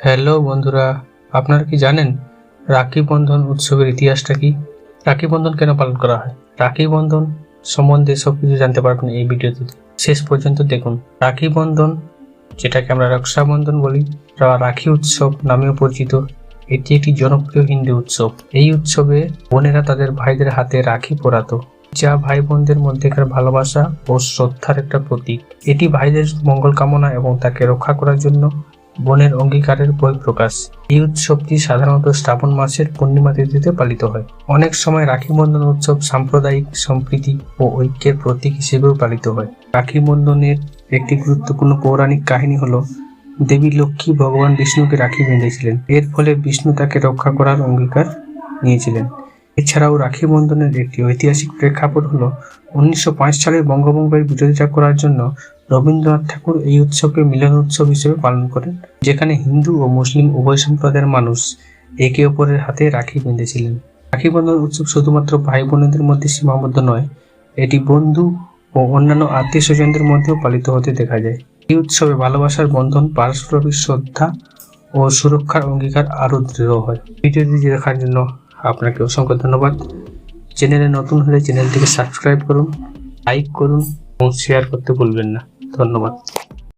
Hello বন্ধুরা, আপনারা কি জানেন রাখি বন্ধন উৎসবের ইতিহাসটা কি? রাখি বন্ধন কেন পালন করা হয়? রাখি বন্ধন সম্বন্ধে সবকিছু জানতে পারবেন এই ভিডিওতে। শেষ পর্যন্ত দেখুন। রাখি বন্ধন, যেটাকে আমরা রক্ষাবন্ধন বলি বা রাখি উৎসব নামেও পরিচিত। এটি একটি জনপ্রিয় হিন্দু উৎসব। এই উৎসবে বোনেরা তাদের ভাইদের হাতে রাখি পরাতো যা ভাই বোনদের মধ্যেকার ভালোবাসা ও শ্রদ্ধার একটা প্রতীক। এটি ভাইদের মঙ্গল কামনা এবং তাকে রক্ষা করার জন্য বোনের অঙ্গীকারের বহিঃপ্রকাশ এই উৎসবটি সাধারণত শ্রাবণ মাসের পূর্ণিমা তিথিতে পালিত হয়। অনেক সময় রাখি বন্ধন উৎসব সাম্প্রদায়িক, সম্প্রীতি ও ঐক্যের প্রতীক হিসেবেও পালিত হয়। রাখি বন্ধনের একটি গুরুত্বপূর্ণ পৌরাণিক কাহিনী হলো, দেবী লক্ষ্মী ভগবান বিষ্ণুকে রাখি বেঁধেছিলেন। এর ফলে বিষ্ণু তাকে রক্ষা করার অঙ্গীকার নিয়েছিলেন। এছাড়াও রাখি বন্ধনের একটি ঐতিহাসিক প্রেক্ষাপট হল, উনিশশো সালে বঙ্গভঙ্গের বিরোধিতা করার জন্য রবীন্দ্রনাথ ঠাকুর এই উৎসবকে মিলন উৎসব হিসেবে পালন করেন, যেখানে হিন্দু ও মুসলিম উভয় সম্প্রদায়ের মানুষ একে অপরের হাতে রাখি বেঁধেছিলেন। রাখি বন্ধন উৎসব শুধুমাত্র ভাই বোনেদের মধ্যে সীমাবদ্ধ নয়, এটি বন্ধু ও অন্যান্য আত্মীয় স্বজনদের মধ্যেও পালিত হতে দেখা যায়। এই উৎসবে ভালোবাসার বন্ধন, পারস্পরিক শ্রদ্ধা ও সুরক্ষার অঙ্গীকার আরও দৃঢ় হয়। ভিডিওটি দেখার জন্য আপনাকে অসংখ্য ধন্যবাদ। চ্যানেলে নতুন হলে চ্যানেলটিকে সাবস্ক্রাইব করুন, লাইক করুন এবং শেয়ার করতে ভুলবেন না। ধন্যবাদ।